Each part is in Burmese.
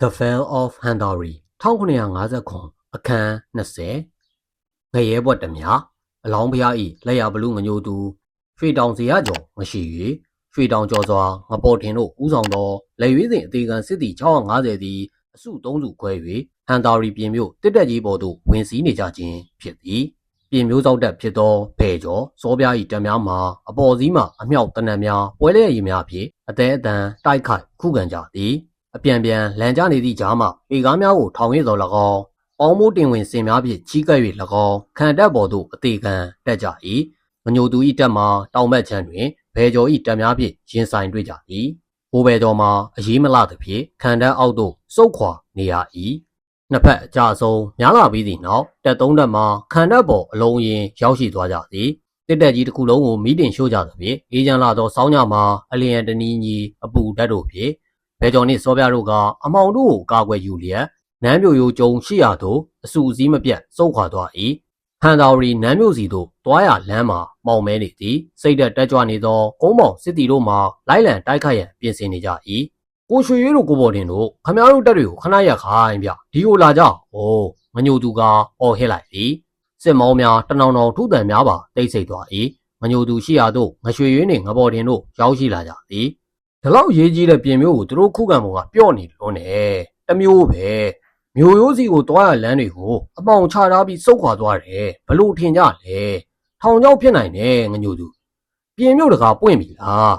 The Fall of Handori 1959အခန်း20ငရဲဘွက်တမြအလောင်းဖျားဤလက်ရဘလူငညိုသူရွှေတောင်စရာကျော်မရှိ၍ရွှေတောင်ကျော်စွာငပေါ်ထင်တို့ဥဆောင်သောလက်ရွေးစဉ်အသေးခံစစ်တီ650သည်အစု3စုခွဲ၍ဟန်တာရီပြင်မြို့တစ်တက်ကြီးပေါ်သို့ဝင်စည်းနေကြခြင်းဖြစ်သည်ပြင်မျိုးစောက်တက်ဖြစ်သောဘဲကျော်စောပြားဤတက်များမှာအပေါ်စည်းမှအမြောက်တနက်များပွဲလဲရည်များဖြင့်အသေးအတန်တိုက်ခိုက်ခုခံကြသည် အပြန်ပြန်လန်ကျနေသည့်ကြားမှပေကားများကိုထောင်ရသော၎င်းအောင်းမိုးတင်ဝင်စင်များဖြင့်ချီးကပ်၍၎င်းခံတက်ပေါ်သို့အသေးခံတက်ကြ၏မညိုသူ၏တက်မှာတောင်ဘက်ချမ်းတွင်ဘဲကျော်၏တက်များဖြင့်ရင်ဆိုင်တွေ့ကြသည်ဘိုးဘဲကျော်မှာအရေးမလသဖြင့်ခံတက်အောက်သို့စုပ်ခွာနေရ၏နှစ်ဖက်အကြအဆုံးများလာပြီးသည့်နောက်တက်သုံးတက်မှာခံတက်ပေါ်အလုံးရင်ရောက်ရှိသွားကြသည်တစ်တက်ကြီးတစ်ခုလုံးကိုမိတင်ရှို့ကြသဖြင့်အေးချမ်းလာသောစောင်းညမှာအလျင်တနီးညီအပူဓာတ်တို့ဖြင့် ဘဲကျော်နှင့်စောပြတို့ကအမောင်တို့ကိုကာကွယ်ယူလျက်နမ်းမြို့ရိုးကျုံရှိရာသို့အစူအစည်းမပြတ်စုပ်ခွာသွား၏ဟန်တာရီနမ်းမြို့စီသို့တွားရလမ်းမှာမောင်မဲနေသည်စိတ်သက်တက်ကြွနေသောကုန်းပေါင်စစ်တီတို့မှလိုက်လံတိုက်ခိုက်ရန်ပြင်ဆင်နေကြ၏ကိုရွှေရွေးတို့ကိုပေါ်တင်တို့ခမားတို့တက်တွေကိုခဏရက်ခိုင်းဗျဒီကိုလာကြ။အိုးငညိုသူကအော်ဟစ်လိုက်သည်စစ်မောင်းများတနောင်တောင်ထုတန်များပါတိတ်ဆိတ်သွား၏ငညိုသူရှိရာသို့ငရွှေရွေးနှင့်ငပေါ်တင်တို့ရောက်ရှိလာကြသည် ဒီလောက်ရေးကြီးတဲ့ပြင်မျိုးကိုသူတို့ခုခံပုံကပြော့နေလို့နဲ့တမျိုးပဲမျိုးရိုးစီကိုတွားရလမ်းတွေကိုအပေါင်ချထားပြီးစုပ်ခွာသွားတယ်ဘလို့ထင်ကြလဲထောင်ချောက်ဖြစ်နိုင်တယ်ငညိုသူပြင်မျိုးတကာပွင့်ပြီလား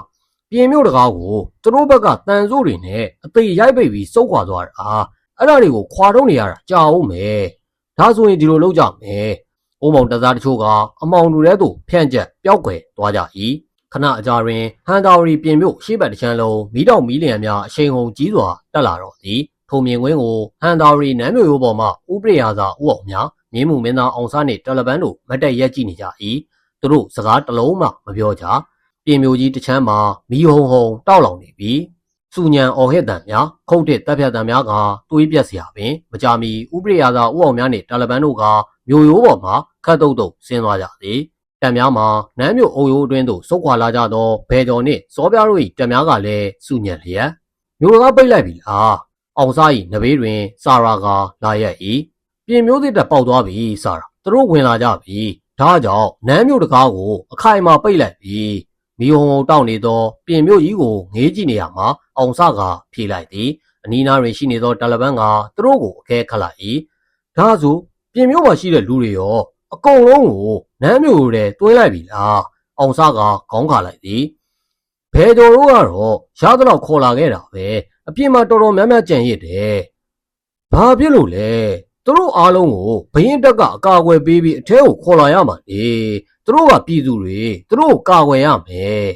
ပြင်မျိုးတကာကိုသူတို့ဘက်ကတန်စိုးတွေနဲ့အသေးရိုက်ပိတ်ပြီးစုပ်ခွာသွားတာအဲ့ဒါတွေကိုခွာတော့နေရတာကြာအောင်မယ်ဒါဆိုရင်ဒီလိုလုပ်ကြမယ်အိုးမောင်တစားတချို့ကအမောင်လူတဲ့သူဖြန့်ကျက်ပျောက်ကွယ်သွားကြ၏ ခဏအကြာတွင်ဟန်တာရီပြင်မြို့ရှေ့ဘက်တစ်ချမ်းလုံးမီးတောင်မီးလျံများအရှိန်ဟုန်ကြီးစွာတက်လာတော့သည်ထိုမြင်ကွင်းကိုဟန်တာရီနန်းမြို့ရိုးပေါ်မှဥပရိယာသာဥအောင်များမြင်းမှုမင်းသားအောင်စားနှင့်တယ်လီဖုန်းတို့မတ်တက်ရက်ကြည့်နေကြ၏သူတို့စကားတစ်လုံးမှမပြောကြပြင်မြို့ကြီးတစ်ချမ်းမှာမီးဟုံဟုံတောက်လောင်နေပြီစူညံအော်ဟစ်တံများခုတ်တဲ့တပ်ဖြတ်တံများကတွေးပြက်စရာပင်မကြမီဥပရိယာသာဥအောင်များနှင့်တယ်လီဖုန်းတို့ကမြို့ရိုးပေါ်မှာခတ်တုတ်တုတ်ဆင်းသွားကြသည် တပ်များမှာနန်းမြို့အုံရိုးအတွင်းသို့စုတ်ခွာလာကြသောဘဲကျော်နှင့်စောပြားတို့၏တပ်များကလည်းစုညံလျက်မြို့သားပိတ်လိုက်ပြီလားအောင်စား၏နဘေးတွင်စာရာကလာရက်၏ပြင်မျိုးသစ်တပ်ပေါက်သွားပြီစာရာသူတို့ဝင်လာကြပြီဒါကြောင့်နန်းမြို့တကားကိုအခိုင်အမာပိတ်လိုက်ပြီမီးဟုံဟုံတောက်နေသောပြင်မြို့ကြီးကိုငေးကြည့်နေရမှာအောင်စားကဖြေလိုက်သည်အနီးနားတွင်ရှိနေသောတယ်လီဖုန်းကသူတို့ကိုအခဲခတ်လိုက်၏ဒါဆိုပြင်မြို့မှာရှိတဲ့လူတွေရော အကုန်လုံးကိုနမ်းမျိုးတွေတွင်းလိုက်ပြီလားအောင်စားကခေါင်းခါလိုက်သည်ဘယ်တော်တို့ကတော့ရသလောက်ခေါ်လာခဲ့တာပဲအပြင်မှာတော်တော်များများကြံရစ်တယ်ဘာဖြစ်လို့လဲသူတို့အားလုံးကိုဘရင်တက်ကအကာအကွယ်ပေးပြီးအထဲကိုခေါ်လာရမှာလေသူတို့ကပြည်သူတွေသူတို့ကိုကာကွယ်ရမယ်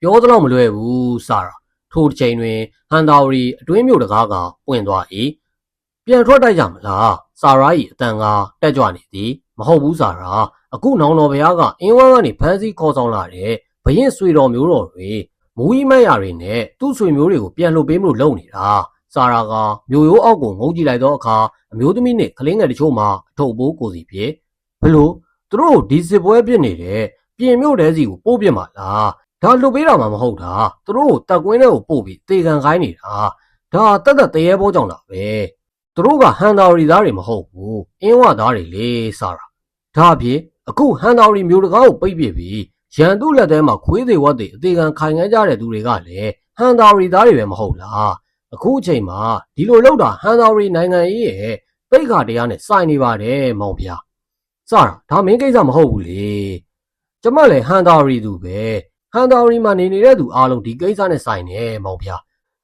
ပြောသလောက်မလွယ်ဘူးစာရာထိုတစ်ချိန်တွင်ဟန်တာဝရီအတွင်းမြို့တကားကပွင့်သွား၏ပြန်ထွက်တိုက်ကြမလား စာရာ၏အတန်ကတက်ကြွနေသည်မဟုတ်ဘူးစာရာအခုနောင်တော်ဘုရားကအင်းဝမ်းကနေဖမ်းဆီးခေါ်ဆောင်လာတဲ့ဘရင်ဆွေတော်မျိုးတော်တွေမူကြီးမတ်ရတွေနဲ့သူ့ဆွေမျိုးတွေကိုပြန်လှုပ်ပေးမလို့လုပ်နေတာစာရာကမျိုးရိုးအောက်ကိုငုံကြည့်လိုက်သောအခါအမျိုးသမီးနဲ့ကလေးငယ်တချို့မှအထုပ်ပိုးကိုစီဖြစ်ဘလို့သူတို့ဒီစစ်ပွဲပြစ်နေတဲ့ပြင်မြို့တဲစီကိုပို့ပြစ်မှာလားဒါလှုပ်ပေးတာမှမဟုတ်တာသူတို့ကိုတက်ကွင်းထဲကိုပို့ပြီးတေကန်ခိုင်းနေတာဒါတက်တက်တရေဘောကြောင့်လားပဲ သူတို့ကဟန်တာရီသားတွေမဟုတ်ဘူးအင်းဝသားတွေလေစာရာဒါအပြင်အခုဟန်တော်ရီမျိုးတကားကိုပိတ်ပစ်ပြီးရန်သူလက်ထဲမှာခွေးသေးဝတ်သေးအသေးခံခိုင်ငန်းကြတဲ့သူတွေကလည်းဟန်တော်ရီသားတွေပဲမဟုတ်လားအခုအချိန်မှာဒီလိုလောက်တာဟန်တော်ရီနိုင်ငံရေးရဲ့ပိတ်ခါတရားနဲ့စိုင်နေပါတယ်မောင်ဗျာစတာဒါမင်းကိစ္စမဟုတ်ဘူးလေကျမလည်းဟန်တော်ရီသူပဲဟန်တော်ရီမှာနေနေတဲ့သူအားလုံးဒီကိစ္စနဲ့စိုင်နေမောင်ဗျာ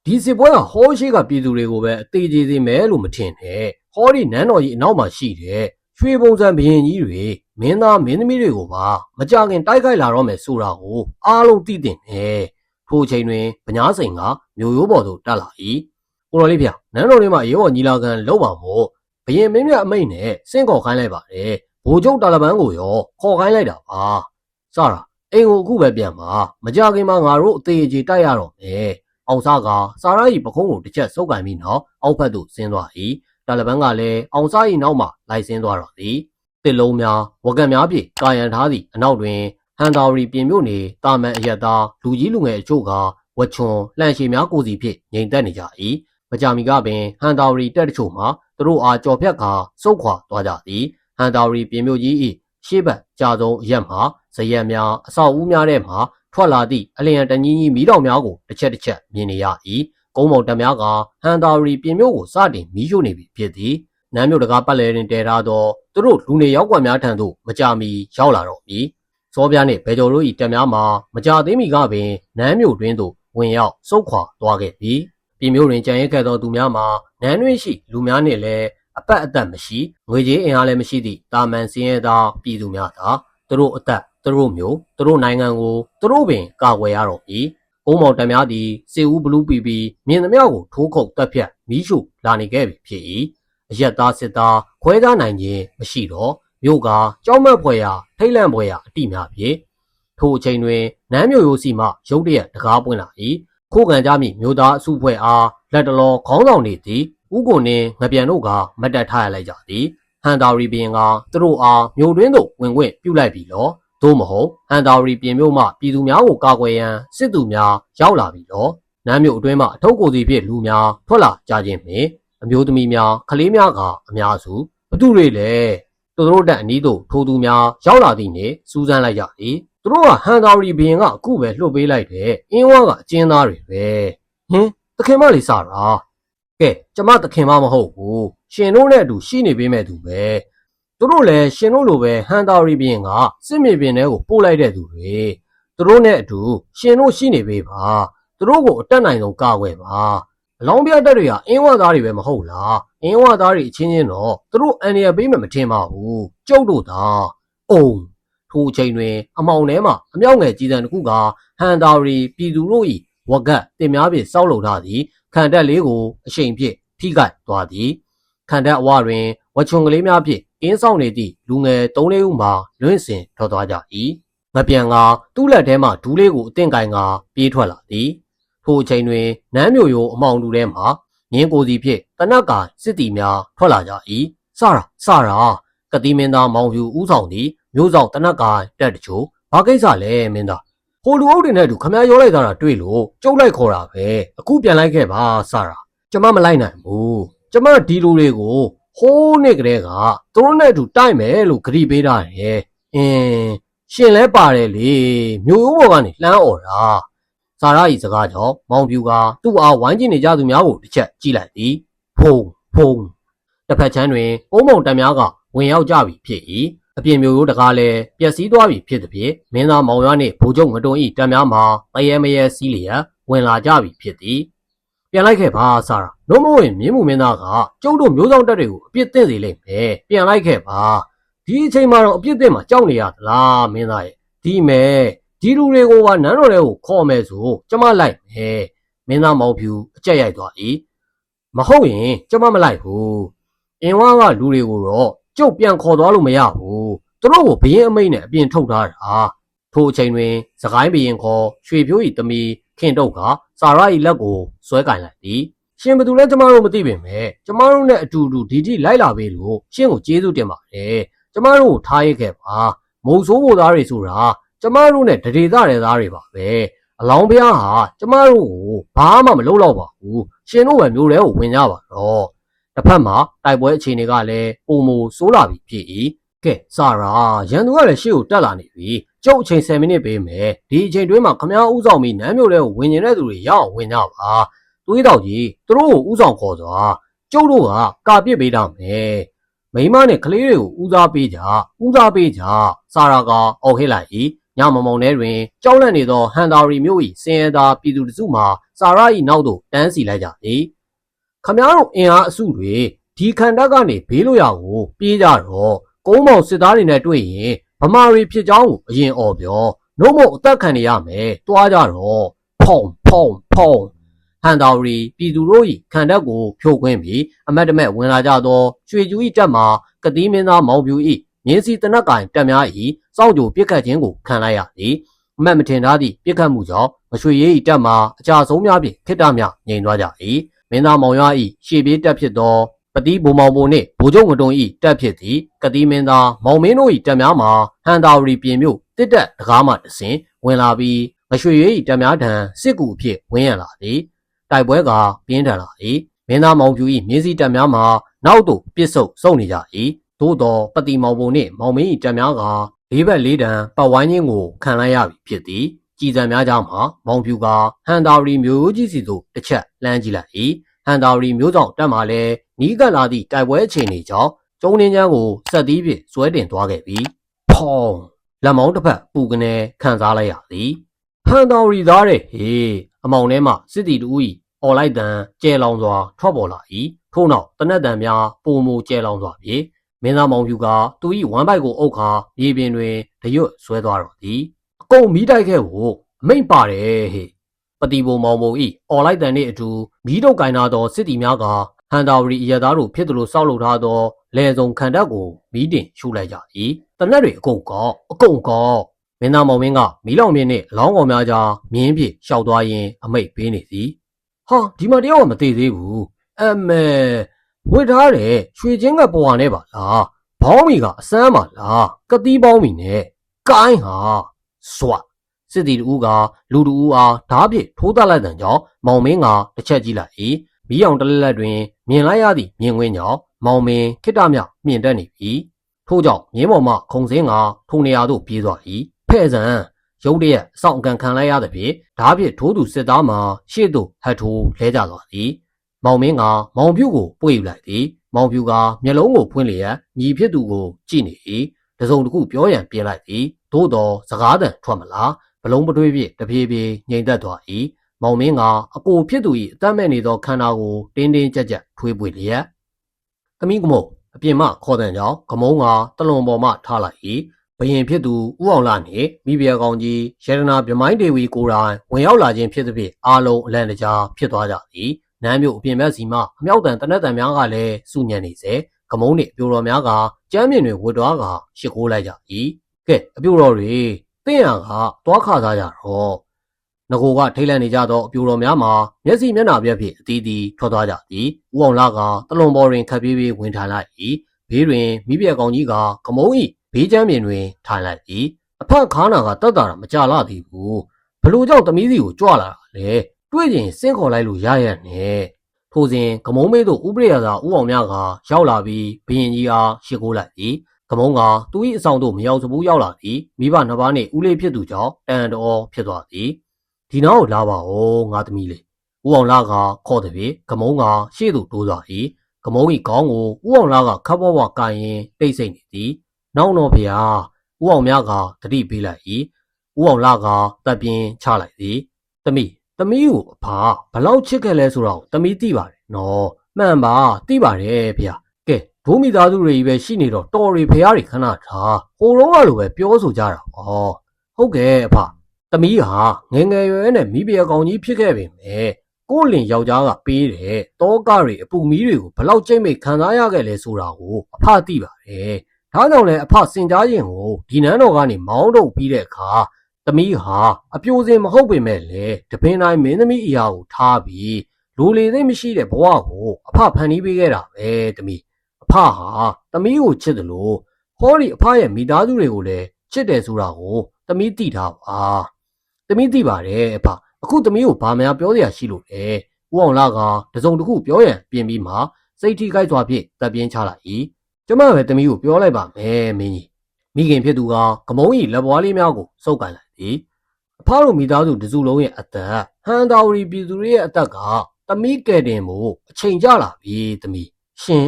ဒီစစ်ပွဲကဟောရှိကပြည်သူတွေကိုပဲအသေးသေးစေမယ်လို့မထင်နဲ့ဟောဒီနန်းတော်ကြီးအနောက်မှာရှိတယ်ရွှေပုံစံဘရင်ကြီးတွေမင်းသားမင်းသမီးတွေကိုပါမကြခင်တိုက်ခိုက်လာတော့မယ်ဆိုတာကိုအားလုံးသိတင်တယ်ထိုအချိန်တွင်ဗညာစိန်ကမျိုးရိုးပေါ်သို့တက်လာ၏ကိုတော်လေးဗျနန်းတော်လေးမှာရေဘော်ညီလာခံလုပ်ပါမို့ဘရင်မင်းမြတ်အမိတ်နဲ့စင့်ခေါ်ခိုင်းလိုက်ပါတယ်ဘိုလ်ချုပ်တာလဘန်းကိုရောခေါ်ခိုင်းလိုက်တာပါစတာအိမ်ကိုအခုပဲပြန်ပါမကြခင်မှာငါတို့အသေးအကျေတိုက်ရတော့မယ် အောင်စားကစာရကြီးပခုံးကိုတစ်ချက်စုပ်ကန်ပြီးနောက်အောက်ဖက်သို့ဆင်းသွား၏တာလဘန်းကလည်းအောင်စား၏နောက်မှလိုက်ဆင်းသွားတော့သည်တစ်လုံးများဝကံများဖြင့်ကာယံထားသည့်အနောက်တွင်ဟန်တာရီပြင်မြို့နေတာမန်အယက်သားလူကြီးလူငယ်အချို့ကဝချွန်လှန်ရှည်များကိုစီဖြင့်ငြိမ်သက်နေကြ၏မကြာမီကပင်ဟန်တာဝရီတက်တချို့မှသူတို့အားကြော်ဖြတ်ကာစုတ်ခွာသွားကြသည်ဟန်တာဝရီပြင်မြို့ကြီး၏ရှေ့ဘက်ကြာဆုံးအရက်မှဇရက်များအဆောက်အဦများထဲမှ ထွက်လာသည့်အလျံတကြီးကြီးမီးတောင်များကိုတစ်ချက်တစ်ချက်မြင်နေရ၏ကုန်းမုံတက်များကဟန်တာရီပြင်မြို့ကိုစတင်မီးရှို့နေပြီဖြစ်သည်နမ်းမြို့တကားပတ်လည်တွင်တည်ထားသောသူတို့လူနေရောက်ကွက်များထံသို့မကြာမီရောက်လာတော့မည်စောပြားနှင့်ဘယ်ကျော်တို့၏တက်များမှာမကြာသေးမီကပင်နမ်းမြို့တွင်သို့ဝင်ရောက်စုတ်ခွာသွားခဲ့သည်ပြည်မြို့တွင်ကြံရဲခဲ့သောသူများမှာနန်းတွင်ရှိလူများနှင့်လည်းအပတ်အသက်မရှိငွေကြေးအင်အားလည်းမရှိသည့်တာမန်စင်းရဲသားပြည်သူများသာသူတို့အသက် သူတို့မျိုးသူတို့နိုင်ငံကိုသူတို့ပင်ကာကွယ်ရတော့ပြီကုန်းမောင်တများသည်စေဦးဘလူးပီပီမြင်သမျှကိုထိုးခုတ်တက်ဖြတ်မီးရှို့လာနေခဲ့ပြီဖြစ်၏အရက်သားစစ်သားခွဲသားနိုင်ခြင်းမရှိတော့မြို့ကကြောက်မက်ဖွယ်ရာထိတ်လန့်ဖွယ်ရာအတိများဖြင့်ထိုအချိန်တွင်နန်းမြို့ရိုးစီမှရုတ်တရက်တကားပွင့်လာ၏ခိုးကန်ကြမိမြို့သားအစုဖွဲ့အားလက်တလောခေါင်းဆောင်နေသည်ဥကိုနှင်းငပြန်တို့ကမတ်တက်ထားရလိုက်ကြသည်ဟန်တာရီဘင်ကသူတို့အားမြို့တွင်းသို့ဝင်ခွင့်ပြုလိုက်ပြီလော သို့မဟုတ်ဟန်တာရီပြင်မြို့မှပြည်သူများကိုကာကွယ်ရန်စစ်သူများရောက်လာပြီလောနမ်းမြို့အတွင်းမှအထုပ်ကိုယ်စီဖြင့်လူများထွက်လာကြခြင်းဖြင့်အမျိုးသမီးများကလေးများကအများစုဘသူတွေလဲသူတို့တက်အနီးသို့ထိုသူများရောက်လာသည့်နှင့်စူးစမ်းလိုက်ကြသည်သူတို့ကဟန်တာရီဘင်ကအခုပဲလှုပ်ပေးလိုက်တယ်အင်းဝါကအကျဉ်းသားတွေပဲဟင်သခင်မလေးစားတာကဲကျမသခင်မမဟုတ်ဘူးရှင်တို့နဲ့အတူရှိနေပေးမဲ့သူပဲ သူတို့လည်းရှင်တို့လိုပဲဟန်တာရီဘင်ကစစ်မြေပြင်ထဲကိုပို့လိုက်တဲ့သူတွေသူတို့နဲ့အတူရှင်တို့ရှိနေပေးပါသူတို့ကိုအတက်နိုင်ဆုံးကာကွယ်ပါအလောင်းပြတက်တွေကအင်းဝါသားတွေပဲမဟုတ်လားအင်းဝါသားတွေအချင်းချင်းတော့သူတို့အန်ရပေးမှမထင်ပါဘူးကျုပ်တို့သာအုံထိုအချိန်တွင်အမောင်ထဲမှအမြောက်ငယ်ကြီးတန်းတစ်ခုကဟန်တာရီပြည်သူတို့၏ဝကတ်တင်များဖြင့်စောက်လုပ်ထားသည်ခံတက်လေးကိုအရှိန်ဖြင့်ထိခိုက်သွားသည်ခံတက်အဝတွင်ဝချုံကလေးများဖြင့် အင်းဆောင်နေသည့်လူငယ်၃လေးဦးမှလွင့်စင်ထွက်သွားကြ၏ငပြန်ကသူ့လက်ထဲမှဒူးလေးကိုအသင့်ကင်ကပြေးထွက်လာသည်ထိုအချိန်တွင်နမ်းမြို့ရိုးအမောင်တူထဲမှငင်းကိုစီဖြင့်တနက်ကစစ်တီများထွက်လာကြ၏စရာစရာကတိမင်းသားမောင်ဖြူဦးဆောင်သည့်မျိုးဆောင်တနက်ကတက်တချို့ဘာကိစ္စလဲမင်းသားဟိုလူအုပ်တွေနဲ့တူခမရရောလိုက်တာတွေ့လို့ကျုပ်လိုက်ခေါ်တာပဲအခုပြန်လိုက်ခဲ့ပါစရာကျမမလိုက်နိုင်ဘူးကျမဒီလူတွေကို ဟိုးနေ့ကလေးကသူတို့နဲ့အတူတိုက်မယ်လို့ဂရီပေးတာရယ်အင်းရှင်လဲပါတယ်လေမျိုးရိုးဘော်ကနေလှမ်းអော်တာဇာရဤစကားကြောင့်မောင်ပြူကသူ့အားဝိုင်းကျင်နေကြသူများကိုတစ်ချက်ကြည့်လိုက်သည်ဖုံဖုံတစ်ဖက်ချမ်းတွင်အုံးမုံတံများကဝင်ရောက်ကြပြီဖြစ်၏အပြင်မျိုးရိုးတကားလည်းပျက်စီးသွားပြီဖြစ်သည်ဖြင့်မင်းသားမောင်ရွားနှင့်ဗိုလ်ချုပ်ငတွန်ဤတံများမှာတရဲမရဲစီးလျက်ဝင်လာကြပြီဖြစ်သည် ပြန်လိုက်ခဲ့ပါစာရာနှုံးမဝင်မြင်းမှုမင်းသားကကျုပ်တို့မျိုးဆောင်တက်တွေကိုအပြစ်တင်စေလိမ့်မယ်ပြန်လိုက်ခဲ့ပါဒီအချိန်မှာတော့အပြစ်တင်မှာကြောက်နေရသလားမင်းသားရဲ့ဒီမဲ့ဒီလူတွေကိုကနန်းတော်တွေကိုခေါ်မယ်ဆိုကျမလိုက်မယ်မင်းသားမောင်ဖြူအကြက်ရိုက်သွား၏မဟုတ်ရင်ကျမမလိုက်ဘူးအင်ဝါကလူတွေကိုတော့ကျုပ်ပြန်ခေါ်သွားလို့မရဘူးသူတို့ကိုဘရင်အမိတ်နဲ့အပြင်ထုတ်ထားတာထိုအချိန်တွင် စကိုင်းဘရင်ခေါ်ရွှေဖြိုး၏တမီ ခင်တုတ်ကစာရ၏လက်ကိုဆွဲကင်လိုက်သည်ရှင်ဘသူလဲကျမတို့မသိပင်မဲ့ကျမတို့နဲ့အတူတူဒီတိလိုက်လာပေးလို့ရှင့်ကိုကျေးဇူးတင်ပါတယ်ကျမတို့ကိုထားရခဲ့ပါမုံဆိုးဘိုသားတွေဆိုတာကျမတို့နဲ့ဒဒေသရဲသားတွေပါပဲအလောင်းဘုရားဟာကျမတို့ကိုဘာမှမလုပ်တော့ပါဘူးရှင်တို့ပဲမျိုးတဲကိုဝင်ကြပါတော့တစ်ဖက်မှာတိုက်ပွဲအခြေအနေကလည်းပုံမဆိုးလာပြီဖြစ်၏ ကဲစာရာရန်သူကလည်းရှေ့ကိုတက်လာနေပြီကျုပ်အချိန်10မိနစ်ပေးမယ်ဒီအချိန်တွင်းမှာခမားဥဆောင်ပြီးနမ်းမြို့ထဲကိုဝင်နေတဲ့သူတွေရအောင်ဝင်ကြပါသွေးတော်ကြီးသူတို့ကိုဥဆောင်ခေါ်စွာကျုပ်တို့ကကာပစ်ပေးတော့မယ်မိမနဲ့ကလေးတွေကိုဦးစားပေးကြဦးစားပေးကြစာရာကအော်ဟစ်လိုက်၏ညမမုံထဲတွင်ကြောက်လန့်နေသောဟန်တာရီမျိုး၏စင်ရသာပြည်သူတစုမှစာရာ၏နောက်သို့တန်းစီလိုက်ကြသည်ခမားတို့အင်အားအစုတွေဒီခန္ဓာကနေဘေးလို့ရကိုပြေးကြတော့ ကုန်းမောင်စစ်သားတွေနဲ့တွေ့ရင်ဗမာရီဖြစ်ကြောင်းကိုအရင်អော်ပြောနှုတ်မို့အသက်ခံနေရမယ်တွားကြတော့ဖုံဖုံဖုံဟန်တာရီပြည်သူတို့၏ခန္ဓာကိုဖြိုခွင်းပြီးအမတ်တမဲ့ဝင်လာကြသောရွှေကျူ၏တက်မှာကတိမင်းသားမောင်ပြူ၏မြင်းစီတနက်ကင်တက်များ၏စောင့်ကြိုပြစ်ခတ်ခြင်းကိုခံလိုက်ရသည်အမတ်မထင်သားသည့်ပြစ်ခတ်မှုကြောင့်မရွှေရည်၏တက်မှာအကြဆုံးများဖြင့်ခိတ္တမြငြိမ်သွားကြ၏မင်းသားမောင်ရွာ၏ရှေ့ပြေးတက်ဖြစ်သော ပတိဘုံမောင်ဘုံနှင့်ဗိုလ်ချုပ်ငတွန်ဤတက်ဖြစ်သည်ကတိမင်းသားမောင်မင်းတို့ဤတက်များမှာဟန်တာဝရီပြင်မြို့တစ်တက်တကားမှတဆင်ဝင်လာပြီးမရွှေရွေးဤတက်များထံစစ်ကူအဖြစ်ဝင်းရလာသည်တိုက်ပွဲကပြင်းထန်လာသည်မင်းသားမောင်ပြူ၏မြင်းစည်းတပ်များမှာနောက်သို့ပစ်ဆုတ်စုံနေကြ၏သို့တော်ပတိမောင်ပုံနှင့်မောင်မင်း၏တပ်များကလေးဘက်လေးတန်ပတ်ဝိုင်းခြင်းကိုခံလိုက်ရပြီဖြစ်သည်ကြည်စံများကြောင့်မှမောင်ပြူကဟန်တာရီမျိုးကြီးစီသို့တစ်ချက်လှမ်းကြည့်လိုက်၏ဟန်တာရီမျိုးကြောင့်တက်မှလည်း နီးကပ်လာသည့်တိုက်ပွဲအခြေအနေကြောင့်ကျုံနှင်းချမ်းကိုစက်သီးဖြင့်စွဲတင်သွားခဲ့ပြီးဖောင်းလက်မောင်းတစ်ဖက်ပူကနေခံစားလိုက်ရသည်ဟန်တာရီသားတဲ့ဟေးအမောင်ထဲမှစစ်တီတူ၏អော်လိုက်တန်ကျဲလောင်စွာထွက်ပေါ်လာ၏ထို့နောက်တနက်တန်များပုံမူကျဲလောင်စွာဖြင့်မင်းသားမောင်ပြူကသူ၏ဝမ်းပိုက်ကိုအုပ်ခါမြေပြင်တွင်တရွတ်ဆွဲသွားတော်သည်အကုန်မိတိုက်ခဲ့ကိုအမိတ်ပါတယ်ဟေ့ပတိဘုံမောင်မူ၏អော်လိုက်တန်နှင့်အတူမိတို့ကင်နာသောစစ်တီများက ဟန်တာဝရီအရသားတို့ဖြစ်သလိုစောက်လုပ်ထားသောလယ်စုံခံတပ်ကိုမိတင်ရှုလိုက်ကြ၏တနက်တွေအကုန်ကောက်အကုန်ကောက်မင်းသားမောင်မင်းကမီးလောင်မြင့်နှင့်အလောင်းကောင်များကြားမြင်းဖြင့်ရှောက်သွားရင်းအမိတ်ပေးနေသည်ဟာဒီမှာတယောက်ကမသေးသေးဘူးအမဲဝစ်ထားတယ်ရွှေချင်းကပေါ်ဟာနဲ့ပါလားဘောင်းမီကအစမ်းပါလားကတိဘောင်းမီနဲ့ကိုင်းဟာစွတ်စစ်တီတူကလူတူအားဓားပြစ်ထိုးတက်လိုက်တဲ့ကြောင့်မောင်မင်းကတစ်ချက်ကြည့်လိုက်၏မိအောင်တလက်လက်တွင် မြင်လိုက်ရသည့်မြင်ကွင်းကြောင့်မောင်မင်းခိတ္တမြမြင်တတ်နေပြီထို့ကြောင့်မြင်းပေါ်မှခုံစင်းကထုံနေရာသို့ပြေးသွား၏ဖဲ့စံရုတ်တရက်အဆောင်အကန်ခံလိုက်ရသဖြင့်ဓားဖြင့်ထိုးသူစစ်သားမှရှေ့သို့ဟတ်ထိုးလဲကျသွားသည်မောင်မင်းကမောင်ပြူကိုပွေယူလိုက်သည်မောင်ပြူကမျက်လုံးကိုဖွင့်လျက်ညီဖြစ်သူကိုကြည့်နေ၏တစုံတစ်ခုပြောရန်ပြင်းလိုက်သည်သို့တော်စကားတန်ထွက်မလားဘလုံးပတွေးဖြင့်တပြေးပြေးငြိမ်သက်သွား၏ မောင်မင်းကအကိုဖြစ်သူ၏အသက်မဲ့နေသောခန္ဓာကိုတင်းတင်းကြပ်ကြပ်ထွေးပွေလျက်သမီးကမို့အပြင်မှခေါ်တဲ့ကြောင့်ကမုံကတလွန်ပေါ်မှထားလိုက်၏ဘယင်ဖြစ်သူဥအောင်လာနှင့်မိဖုရားကောင်ကြီးရတနာမြမိုင်းဒေဝီကိုယ်တိုင်ဝင်ရောက်လာခြင်းဖြစ်သဖြင့်အာလုံးအလန့်တကြားဖြစ်သွားကြသည်နန်းမြို့အပြင်ဘက်စီမှအမြောက်တန်တနက်တန်များကလည်းစုညံနေစေကမုံနှင့်အပြိုတော်များကကျမ်းမြင်တွင်ဝတ်တော်ကရှ िख ိုးလိုက်ကြ၏ကဲအပြိုတော်တွေတင့်ရကသွားခါစားကြတော့ ငကိုကထိတ်လန့်နေကြသောအပြိုတော်များမှာမျက်စိမျက်နှာပြက်ဖြင့်အသီးသီးထွက်သွားကြသည်ဥအောင်လာကတလွန်ပေါ်တွင်ခပ်ပြေးပြေးဝင်ထိုင်လိုက်၏ဘေးတွင်မိဖုရားကောင်ကြီးကကမုံ၏ဘေးချမ်းပြင်တွင်ထိုင်လိုက်၏အဖက်ခါနာကတတ်တာမကြလာသေးဘူးဘလို့ကြောင့်သမီးစီကိုကြွလာတာလေတွေ့ရင်စင့်ခေါ်လိုက်လို့ရရနဲ့ထိုစဉ်ကမုံမေးတို့ဥပရိယသာဥအောင်များကရောက်လာပြီးဘရင်ကြီးအားရှ िख ိုးလိုက်သည်ကမုံကသူ၏အဆောင်သို့မရောက်စဘူးရောက်လာသည်မိဘနှစ်ပါးနှင့်ဦးလေးဖြစ်သူကြောင့်တန်တော်ဖြစ်သွားသည် ဒီနောက်ကိုလာပါဦးငါသမီးလေးဥအောင်လာကခေါ်သည်ဖြင့်ကမုံကရှေ့သို့တိုးသွား၏ကမုံ၏ခေါင်းကိုဥအောင်လာကခပ်ဘဝကိုင်ရင်တိတ်ဆိတ်နေသည်နောက်တော့ဖေဟာဥအောင်များကတတိပေးလိုက်၏ဥအောင်လာကတပ်ပြင်းချလိုက်သည်သမီးသမီးကိုအဖာဘလောက်ချစ်ခဲ့လဲဆိုတော့သမီးသိပါတယ်နော်မှန်ပါသိပါတယ်ဖေဟာကဲဒိုးမိသားစုတွေကြီးပဲရှိနေတော့တော်ရီဖေဟာတွေခဏထားဟိုတော့ကလိုပဲပြောဆိုကြတာဩဟုတ်ကဲ့အဖ သမီးဟာငယ်ငယ်ရွယ်ရွယ်နဲ့မိဖုရားကောင်ကြီးဖြစ်ခဲ့ပေမဲ့ကို့လင်ယောက်ျားကပေးတယ်တောကတွေအပူမီးတွေကိုဘလောက်ကြိတ်မိတ်ခံစားရခဲ့လဲဆိုတာကိုအဖသိပါတယ်ဒါကြောင့်လည်းအဖစင်ကြားရင်ကိုဒီနန်းတော်ကနေမောင်းတော့ပြီးတဲ့အခါသမီးဟာအပြိုစင်မဟုတ်ပေမဲ့လေတပင်တိုင်းမင်းသမီးအရာကိုထားပြီးလူလေသိမ့်မရှိတဲ့ဘဝကိုအဖဖန်တီးပေးခဲ့တာပဲသမီးအဖဟာသမီးကိုချစ်တယ်လို့ဟောဒီအဖရဲ့မိသားစုတွေကိုလည်းချစ်တယ်ဆိုတာကိုသမီးသိထားပါ သမီးသိပါတယ်အဖအခုသမီးကိုဘာများပြောစရာရှိလို့လဲဦးအောင်လာကတစုံတစ်ခုပြောရန်ပြင်ပြီးမှစိတ်ထိခိုက်စွာဖြင့်တပ်ပြင်းချလိုက်၏ကျမပဲသမီးကိုပြောလိုက်ပါမယ်မင်းကြီးမိခင်ဖြစ်သူကကမုံကြီးလက်ပွားလေးများကိုစုပ်ကန်လိုက်သည်အဖတို့မိသားစုတစုလုံးရဲ့အသက်ဟန်တာဝရီပြည်သူတွေရဲ့အသက်ကသမီးကဲတင်မှုအချိန်ကြလာပြီသမီးရှင်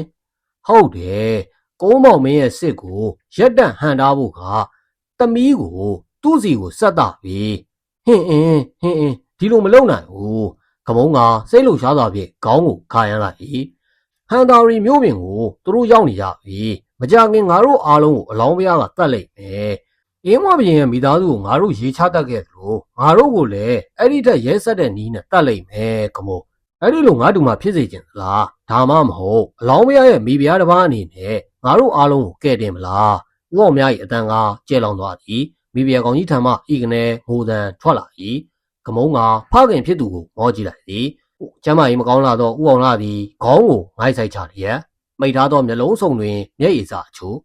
ဟုတ်တယ်ကုန်းမောင်မင်းရဲ့စစ်ကိုရက်တန့်ဟန်တာဖို့ကသမီးကို သူ့စီကိုစက်တာပြီ ဟင်းအင်းဟင်းအင်းဒီလိုမလုပ်နိုင်ဘူးကမုံကစိတ်လှရှားစွာဖြင့်ခေါင်းကိုခါရမ်းလိုက်၏ဟန်တာရီမျိုးပင်ကိုသူတို့ရောက်နေကြပြီမကြခင်ငါတို့အားလုံးကိုအလောင်းပြားကတတ်လိုက်မယ်အင်းမဘရင်ရဲ့မိသားစုကိုငါတို့ရေချတတ်ခဲ့သလိုငါတို့ကိုလည်းအဲ့ဒီထက်ရဲဆက်တဲ့နီးနဲ့တတ်လိုက်မယ်ကမို့အဲ့ဒီလိုငါတို့မှဖြစ်စေချင်သလားဒါမှမဟုတ်အလောင်းပြားရဲ့မိဖုရားတစ်ပါးအနေနဲ့ငါတို့အားလုံးကိုကဲ့တင်မလားဥအောင်များ၏အတန်ကကျဲလောင်သွားသည် မိဖုရားကောင်ကြီးထံမှဤကနေငိုတန်ထွက်လာ၏ကမုံကဖခင်ဖြစ်သူကိုမောကြည့်လိုက်သည်ကျမ်းမာရေးမကောင်းလာတော့ဥအောင်လာသည်ခေါင်းကိုငိုက်ဆိုင်ချလျက်မိထားသောမျက်လုံးစုံတွင်မျက်ရည်စာအချို့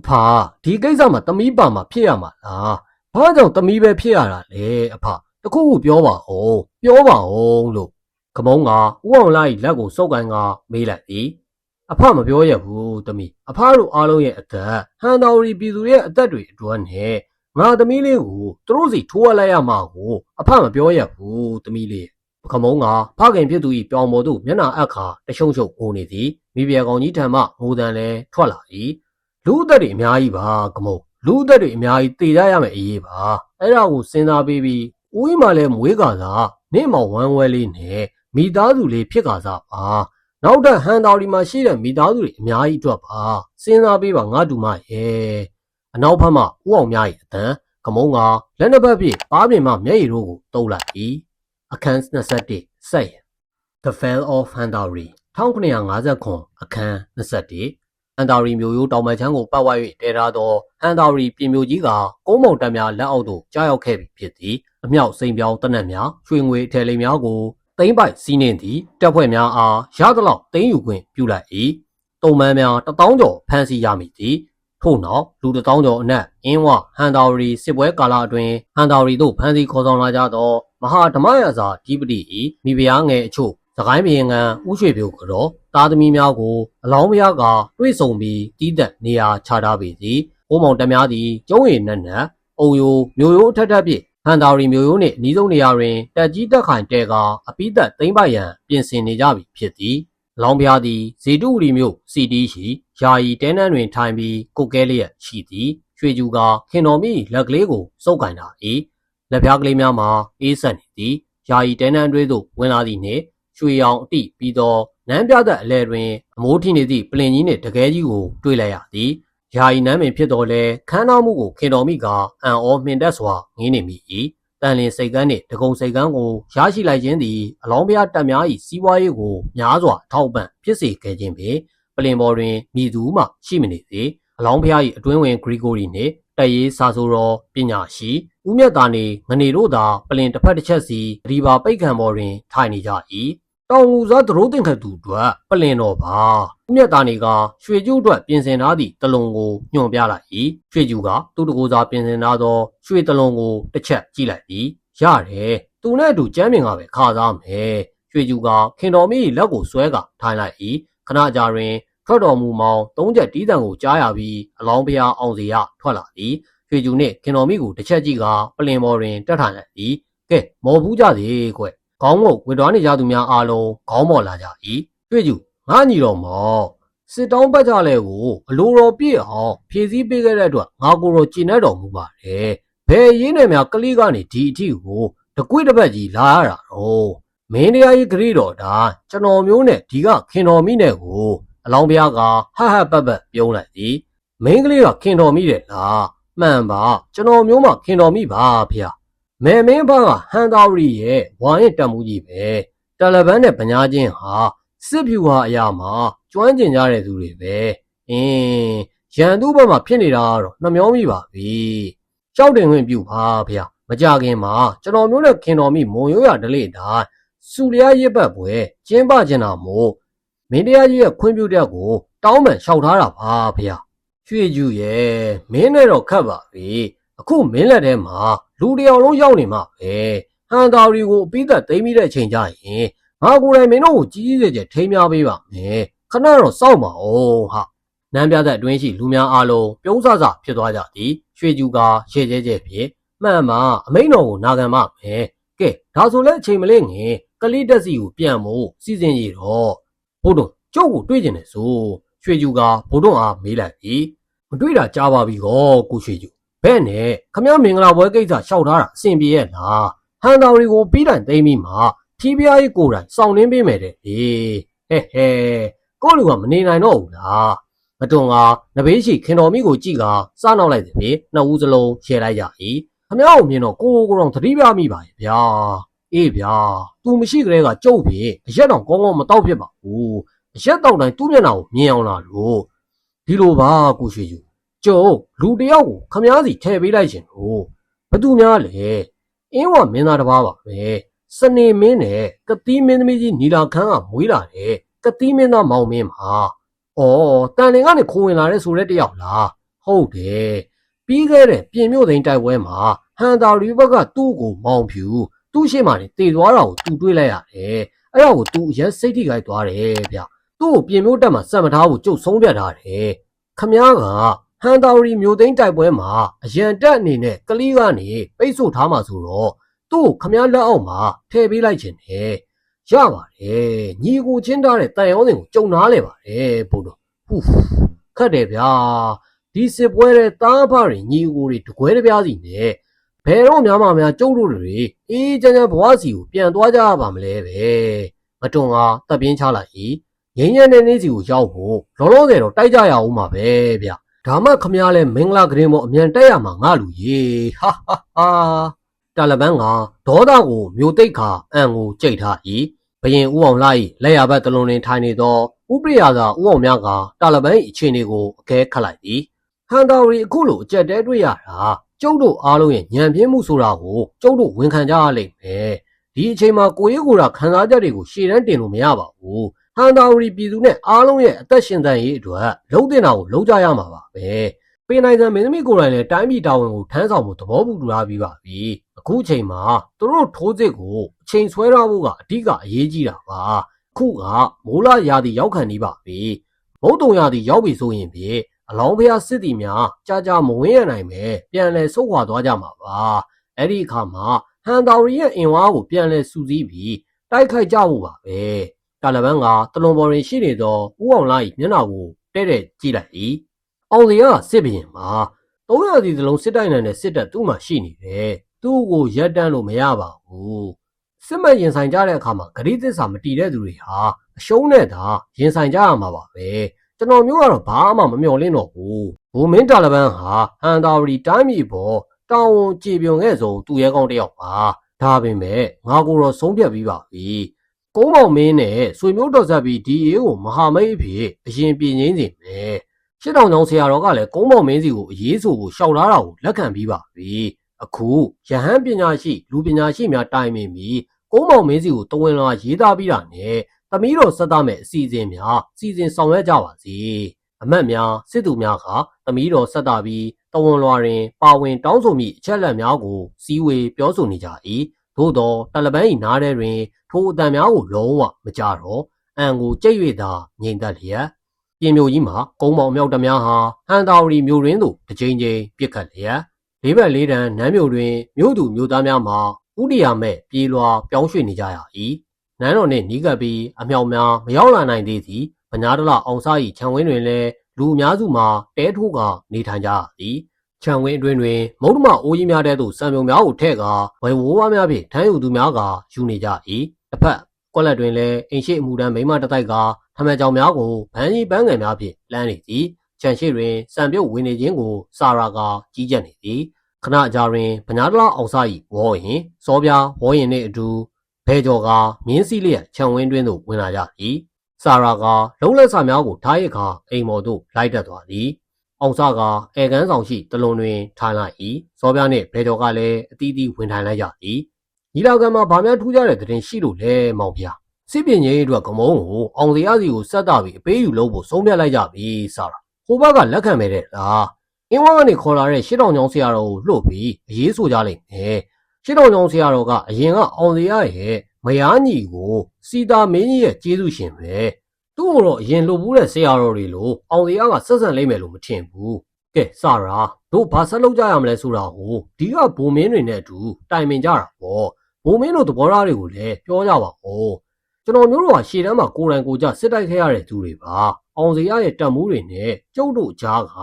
အဖာဒီကိစ္စမှာတမီးပါမှာဖြစ်ရမှာလားဘာကြောင့်တမီးပဲဖြစ်ရတာလဲအဖတခုခုပြောပါဦးပြောပါဦးလို့ကမုံကဥအောင်လာ၏လက်ကိုစုပ်ကန်ကမေးလိုက်သည်အဖမပြောရဘူးသမီးအဖတို့အားလုံးရဲ့အသက်ဟန်တော်ရီပြည်သူရဲ့အသက်တွေအတွက်နဲ့ ငါသမီးလေးကိုသူတို့စီထိုးရလိုက်ရမှာကိုအဖမပြောရဘူးသမီးလေးကမုံကဖခင်ဖြစ်သူ၏ပြောင်ပေါ်သို့မျက်နှာအပ်ခါတရှုံရှုံငိုနေသည်မိဖုရားကောင်ကြီးထံမှငိုတန်လဲထွက်လာ၏လူအသက်တွေအများကြီးပါကမုံလူအသက်တွေအများကြီးတည်ကြရမယ်အရေးပါအဲ့ဒါကိုစဉ်းစားပြီးပြီးဦးကြီးမှလည်းမွေးကစားနေမောင်ဝမ်းဝဲလေးနဲ့မိသားစုလေးဖြစ်ကစားပါနောက်ထပ်ဟန်တော်ဒီမှာရှိတဲ့မိသားစုတွေအများကြီးအတွက်ပါစဉ်းစားပေးပါငါတူမရဲ့ အနောက်ဘက်မှဥအောင်များ၏အတန်ကမုံကလက်နှစ်ဘက်ဖြင့်ပါးပြင်မှမျက်ရည်တို့ကိုတုပ်လိုက်၏အခန်း21ဆက်ရ The Fall of Handari 1959အခန်း21ဟန်တာရီမျိုးရိုးတောင်ပန်ချမ်းကိုပတ်ဝိုက်၍တည်ထားသောဟန်တာရီပြည်မျိုးကြီးကကုန်းမုံတက်များလက်အောက်သို့ကြားရောက်ခဲ့ပြီဖြစ်သည်အမြောက်စိန်ပြောင်းတနက်များရွှေငွေအထည်လိမ်များကိုသိမ့်ပိုက်စီးနှင်းသည်တပ်ဖွဲ့များအားရသလောက်သိမ်းယူခွင့်ပြုလိုက်၏တုံမန်းများတထောင်ကျော်ဖမ်းဆီးရမိသည် ထို့နောက်လူတထောင်ကျော်အနက်အင်းဝဟန်တာရီစစ်ပွဲကာလအတွင်းဟန်တာရီတို့ဖမ်းဆီးခေါ်ဆောင်လာကြသောမဟာဓမ္မရာဇာဓိပတိ၏မိဖုရားငယ်အချို့စကိုင်းပြည်ငံဥရွှေပြိုကတော့တာသမီများကိုအလောင်းမရကတွေ့ဆုံပြီးတီးသက်နေရာချထားပေသည်။ဘုံမောင်တများသည်ကျုံးရည်နက်နက်အုံယိုမျိုးရိုးအထက်ထက်ဖြင့်ဟန်တာရီမျိုးရိုးနှင့်အနီးဆုံးနေရာတွင်တက်ကြီးတက်ခိုင်တဲကအပိသက်သိမ့်ပိုက်ရန်ပြင်ဆင်နေကြပြီဖြစ်သည်။အ လောင်းပြားသည်ဇေတုဝရီမျိုးစီတီးရှိယာယီတဲနန်းတွင်ထိုင်ပြီးကိုကဲလျက်ရှိသည်။ရွှေကျူကခင်တော်မိလက်ကလေးကိုစုပ်ကင်တာ၏လက်ပြားကလေးများမှာအေးဆက်နေသည်။ယာယီတဲနန်းတွဲသို့ဝင်လာသည့်နှင့်ရွှေရောင်အတိပြီးတော့နန်းပြသက်အလဲတွင်အမိုးထိနေသည့်ပလင်ကြီးနှင့်တကယ်ကြီးကိုတွေ့လိုက်ရသည်။ယာယီနန်းပင်ဖြစ်တော်လဲခန်းတော်မှုကိုခင်တော်မိကအံ့ဩမှင်တက်စွာငင်းနေမိ၏။ တန်လင်စိတ်ကန်းနှင့်ဒဂုံစိတ်ကန်းကိုရရှိလိုက်ခြင်းသည်အလောင်းပြတက်များ၏စီးပွားရေးကိုများစွာထောက်ပံ့ဖြစ်စေခဲ့ခြင်းပေပလင်ပေါ်တွင်မိသူမှရှိမနေသေးအလောင်းဖျား၏အတွင်းဝင်ဂရီဂိုရီနှင့်တရေးစာဆိုတော်ပညာရှိဦးမြတ်သားနေငနေတို့သာပလင်တစ်ဖက်တစ်ချက်စီဒီပါပိတ်ခံပေါ်တွင်ထိုင်နေကြ၏ တောင်ငူစားသရိုးတင်ခတ်သူတို့ပလင်တော်ပါဦးမြတ်သားနေကရွှေကျူးအတွက်ပြင်ဆင်ထားသည့်တလုံးကိုညွှန်ပြလိုက်၏ရွှေကျူးကသူ့တကိုယ်စားပြင်ဆင်ထားသောရွှေတလုံးကိုတစ်ချက်ကြည့်လိုက်သည်ရတယ်သူနဲ့အတူကျမ်းမြင်ကပဲခါစားမယ်ရွှေကျူးကခင်တော်မီလက်ကိုဆွဲကထိုင်လိုက်၏ခဏကြာတွင်ထွက်တော်မူမောင်သုံးချက်တီးတံကိုကြားရပြီးအလောင်းဖျားအောင်စီရထွက်လာသည်ရွှေကျူနှင့်ခင်တော်မိကိုတစ်ချက်ကြည့်ကပလင်ပေါ်တွင်တက်ထိုင်လိုက်သည်ကဲမော်ဘူးကြသေးကွ ခေါင်းမုတ်ဝေတွားနေကြသူများအားလုံးခေါင်းမော်လာကြ၏ရွှေကျူငါညီတော်မော်စစ်တောင်းပတ်ကြလဲကိုအလိုတော်ပြည့်အောင်ဖြည့်ဆည်းပေးခဲ့တဲ့အတွက်ငါကိုယ်တော်ကျင့်တတ်တော်မူပါတယ်ဘယ်ရင်းနယ်များကလေးကနေဒီအထီကိုတကွေ့တစ်ပတ်ကြီးလာရတာတော့မင်းတရားကြီးဂရိတော်ဒါကျွန်တော်မျိုးနဲ့ဒီကခင်တော်မိနဲ့ကိုအလောင်းပြားကဟဟပပပြုံးလိုက်သည်မင်းကလေးကခင်တော်မိတယ်လားမှန်ပါကျွန်တော်မျိုးမှခင်တော်မိပါဖေ။ မဲမင်းဘကဟန်တော်ရီရဲ့ဝိုင်းရဲ့တက်မှုကြီးပဲ။တယ်လီဖန်းနဲ့ပညာချင်းဟာစစ်ဖြူဟာအရာမှာကျွမ်းကျင်ကြတဲ့သူတွေပဲ။အင်းရန်သူ့ဘက်မှာဖြစ်နေတာကတော့နှမျောမိပါပြီ။ကြောက်တင်ခွင့်ပြုပါဖေ။မကြခင်မှာကျွန်တော်မျိုးနဲ့ခင်တော်မိမုံရိုးရဒလေတာစူလျားရစ်ပတ်ပွဲကျင်းပကျင်တာမို့မင်းတရားကြီးရဲ့ခွင့်ပြုတဲ့ကိုတောင်းပန်လျှောက်ထားတာပါဖေ။ရွှေကျူရဲ့မင်းနဲ့တော့ခတ်ပါပြီ အခုမင်းလက်ထဲမှာလူတယောက်လုံးရောက်နေမှာပဲဟန်တာရီကိုအပိသက်သိမ်းပြီးတဲ့အချိန်ကျရင်ငါကိုယ်တိုင်မင်းတို့ကိုကြီးကြီးကျယ်ကျယ်ထိမ်းများပေးပါမယ်ခဏတော့စောင့်ပါဦးဟာနန်းပြတဲ့အတွင်းရှိလူများအားလုံးပြုံးဆဆဖြစ်သွားကြသည်ရွှေကျူကရှေ့ကျဲကျဲဖြစ်မှန်မှာအမိန်တော်ကိုနာခံပါမယ်ကဲဒါဆိုလဲအချိန်မလေးငင်ကလေးတက်စီကိုပြန်မို့စီစဉ်ရတော့ဘုဒ္ဓကျုပ်ကိုတွေ့ကျင်တယ်ဆိုရွှေကျူကဘုဒ္ဓအားမေးလိုက်ပြီမတွေ့တာကြားပါပြီကောကိုရွှေကျူ ဘဲ့နဲ့ခမရမင်္ဂလာပွဲကိစ္စရှောက်ထားတာအဆင်ပြေရဲ့လားဟန်တော်ရီကိုပြီးတိုင်သိမ်းပြီးမှထီးပြားကြီးကိုယ်တိုင်စောင့်နှင်းပေးမယ်တဲ့ဟေးဟဲ့ဟဲ့ကိုလူကမနေနိုင်တော့ဘူးလားမတွန်ကနဘေးရှိခင်တော်မိကိုကြည့်ကစားနောက်လိုက်တယ်ပြေနှစ်ဦးစလုံးရှယ်လိုက်ကြ၏ခမရကိုမြင်တော့ကိုကိုတော့သတိပြမိပါရဲ့ဗျာအေးဗျာ तू မရှိကြတဲ့ကကြုတ်ပြီအရက်တော့ကောင်းကောင်းမတောက်ဖြစ်ပါဘူးအရက်တော့တိုင်းသူ့မျက်နှာကိုမြင်အောင်လာလို့ဒီလိုပါကိုရွှေယူ ကျုံလူတယောက်ကိုခမားစီထည့်ပေးလိုက်ရှင်လို့ဘသူများလဲအင်းဝမင်းသားတစ်ပါးပါပဲစနေမင်းနဲ့ကတိမင်းသမီးကြီးနီလာခန်းကမွေးလာတယ်ကတိမင်းသားမောင်မင်းပါဩတန်လင်ကနေခိုးဝင်လာတဲ့ဆိုတဲ့တယောက်လားဟုတ်တယ်ပြီးခဲ့တဲ့ပြင်မြို့သိန်းတိုက်ပွဲမှာဟန်တာရီဘက်ကသူ့ကိုမောင်ဖြူသူ့ရှိမှနေတည်သွားတာကိုသူတွေးလိုက်ရတယ်အဲ့ဒါကိုသူအရင်စိတ်ထိခိုက်သွားတယ်ဗျသူ့ကိုပြင်မျိုးတက်မှာစံမထားဖို့ကြုတ်ဆုံးပြတ်ထားတယ်ခမားက ဟန်တာရီမျိုးသိန်းတိုက်ပွဲမှာအရန်တက်အနေနဲ့ကလေးကနေပိတ်ဆို့ထားမှာဆိုတော့သူ့ကိုခမားလက်အောက်မှာထည့်ပေးလိုက်ခြင်းတယ်ရပါတယ်ညီကိုချင်းထားတဲ့တန်ရောစင်ကိုကြုံနားလဲပါတယ်ဘို့တော့ဟူးခတ်တယ်ဗျာဒီစစ်ပွဲတဲ့တားဖတွေညီကိုတွေတကွဲတပြားစီနဲ့ဘယ်တော့များမှများကျုပ်တို့တွေအေးချမ်းချမ်းဘဝစီကိုပြန်သွားကြရပါမလဲပဲမတွန်ကတပ်ပြင်းချလိုက်၏ငင်းညံတဲ့နေ့စီကိုရောက်ဖို့လောလောဆယ်တော့တိုက်ကြရအောင်ပါပဲဗျ ဒါမှခမရလဲမင်္ဂလာကရင်မို့အမြန်တက်ရမှာငါလူကြီးဟာဟာဟာတာလဘန်ကဒေါသကိုမျိုးတိတ်ခါအံကိုကြိတ်ထား၏ဘရင်ဦးအောင်လိုက်လက်ရဘက်တလုံးတွင်ထိုင်နေသောဥပရိယာသာဦးအောင်များကတာလဘန်၏အခြေအနေကိုအကဲခတ်လိုက်သည်ဟန်တာရီအခုလိုအကြက်တဲတွေ့ရတာကျုပ်တို့အားလုံးရဲ့ညံပြင်းမှုဆိုတာကိုကျုပ်တို့ဝန်ခံကြရလိမ့်မယ်ဒီအချိန်မှာကိုရေးကိုယ်တာခံစားချက်တွေကိုရှေ့တန်းတင်လို့မရပါဘူး ဟန်တာရီပြည်သူနဲ့အားလုံးရဲ့အသက်ရှင်သန်ရေးအတွက်လုံးတင်တာကိုလုံးကြရမှာပါပဲပင်နိုင်စံမင်းသမီးကိုယ်တိုင်လည်းတိုင်းပြည်တာဝန်ကိုထမ်းဆောင်ဖို့သဘောတူထားပြီးပါပြီအခုအချိန်မှာသူတို့ထိုးစစ်ကိုအချိန်ဆွဲထားဖို့ကအဓိကအရေးကြီးတာပါခုကမိုးလာရာသီရောက်ခံနေပါပြီမုတ်တုံရာသီရောက်ပြီဆိုရင်ဖြင့်အလောင်းဖျားစစ်တီများကြာကြာမဝင်ရနိုင်ပဲပြန်လဲဆုတ်ခွာသွားကြမှာပါအဲ့ဒီအခါမှာဟန်တော်ရီရဲ့အင်ဝါကိုပြန်လဲစူးစီးပြီးတိုက်ခိုက်ကြဖို့ပါပဲ တာလဘန်ကတလွန်ပေါ်တွင်ရှိနေသောဦးအောင်လာ၏မျက်နှာကိုတဲ့တဲ့ကြည့်လိုက်၏အောင်စီကစစ်ဘရင်မှာ300စီစလုံးစစ်တိုက်နိုင်တဲ့စစ်တပ်သူ့မှာရှိနေတယ်သူ့ကိုရက်တန်းလို့မရပါဘူးစစ်မှန်ရင်ဆိုင်ကြတဲ့အခါမှာဂရိသစ္စာမတီးတဲ့သူတွေဟာအရှုံးနဲ့သာရင်ဆိုင်ကြရမှာပါပဲကျွန်တော်မျိုးကတော့ဘာမှမမျှော်လင့်တော့ဘူးဘူမင်းတာလဘန်ဟာဟန်တာရီတိုင်းပြည်ပေါ်တောင်းဝန်ကြည်ပြုံခဲ့ဆုံးသူရဲကောင်းတစ်ယောက်ပါဒါပေမဲ့ငါကိုတော့ဆုံးဖြတ်ပြီးပါပြီ ကုန်းမောင်မင်းနဲ့ဆွေမျိုးတော်ဆက်ပြီးဒီအေးကိုမဟာမိတ်အဖြစ်အရင်ပြင်ငင်းစီမယ်ရှစ်တောင်ကျောင်းဆရာတော်ကလည်းကုန်းမောင်မင်းစီကိုအရေးဆိုကိုရှောက်လာတာကိုလက်ခံပြီးပါပြီအခုယဟန်ပညာရှိလူပညာရှိများတိုင်ပင်ပြီးကုန်းမောင်မင်းစီကိုတဝင်လာရေးသားပြီးတာနဲ့သမီးတော်ဆက်သားမဲ့အစီအစဉ်များစီစဉ်ဆောင်ရွက်ကြပါစေအမတ်များစစ်သူများကသမီးတော်ဆက်သားပြီးတဝန်လွာတွင် ပါဝင်တောင်းဆိုမိအချက်လက်များကိုစီဝေပြောဆိုနေကြ၏ သို့သောတလပန်း၏နားထဲတွင် ထိုအတန်များကိုလုံးဝမကြတော့အန်ကိုကြိတ်၍သာငြိမ်သက်လျက်ပြင်မျိုးကြီးမှာကုန်းပေါင်မြောက်တများဟာဟန်တာဝရီမျိုးရင်းသို့တစ်ချိန်ချိန်ပြစ်ခတ်လျက်လေးဘက်လေးတန်းနမ်းမြို့တွင်မြို့သူမြို့သားများမှာဥဒိယာမဲ့ပြေးလွာပြောင်းရွှေ့နေကြရ၏နန်းတော်နှင့်နီးကပ်ပြီးအမြောက်များမရောက်လာနိုင်သေးသည်ဗညာတလအောင်စား၏ခြံဝင်းတွင်လည်းလူအများစုမှာတဲထိုးကနေထိုင်ကြသည် ခြံဝင်းအတွင်းတွင်မုဒ္ဓမအိုးကြီးများတဲ့သို့စံပြုံများကိုထည့်ကာဝယ်ဝိုးဝါးများဖြင့်ထမ်းယူသူများကယူနေကြ၏တစ်ဖက်ကွက်လက်တွင်လည်းအိမ်ရှိအမှုတန်းမိမတတိုက်ကထမန်ကြောင်များကိုဗန်းကြီးပန်းငယ်များဖြင့်လမ်းနေသည်ခြံရှိတွင်စံပြုတ်ဝင်နေခြင်းကိုစာရာကကြီးကြပ်နေသည်ခဏကြာတွင်ဗညာတလအောင်စား၏ဝေါ်ရင်စောပြားဝေါ်ရင်နှင့်အတူဘဲကျော်ကမြင်းစည်းလျက်ခြံဝင်းတွင်သို့ဝင်လာကြ၏စာရာကလုံးလက်စာများကိုထားရခါအိမ်မော်သို့လိုက်တက်သွားသည် အောင်စားကအဲကန်းဆောင်ရှိတလွန်တွင်ထိုင်လိုက်၏စောပြားနှင့်ဘဲကျော်ကလည်းအတီးတီးဝင်ထိုင်လိုက်ကြသည်ညီလာခံမှာဗာများထူးကြတဲ့တဲ့တင်ရှိလို့လဲမောင်ဗျာစစ်ပင်ကြီးအတွက်ကမုံကိုအောင်စရာစီကိုစက်တာပြီးအပေးယူလို့ဖို့ဆုံးဖြတ်လိုက်ကြပြီစာရာဟိုဘက်ကလက်ခံမဲ့တဲ့လားအင်းဝါကနေခေါ်လာတဲ့ရှစ်တောင်ချောင်းဆရာတော်ကိုလှုပ်ပြီးအရေးဆိုကြလိမ့်မယ်ရှစ်တောင်ချောင်းဆရာတော်ကအရင်ကအောင်စရာရဲ့မယားညီကိုစီတာမင်းကြီးရဲ့ကျေးဇူးရှင်ပဲ သူ့ကိုတော့အရင်လှုပ်ဘူးတဲ့ဆရာတော်တွေလို့အောင်စရာကဆက်ဆံလိမ့်မယ်လို့မထင်ဘူးကဲစရာတို့ဘာဆက်လုပ်ကြရမလဲဆိုတာကိုဒီကဘုံမင်းတွေနဲ့အတူတိုင်ပင်ကြတာပေါ့ဘုံမင်းတို့သဘောထားတွေကိုလည်းပြောကြပါဦးကျွန်တော်မျိုးတို့ကရှေ့တန်းမှာကိုယ်တိုင်ကိုယ်ကြစစ်တိုက်ခဲ့ရတဲ့သူတွေပါအောင်စရာရဲ့တံမိုးတွေနဲ့ကျုပ်တို့ကြားက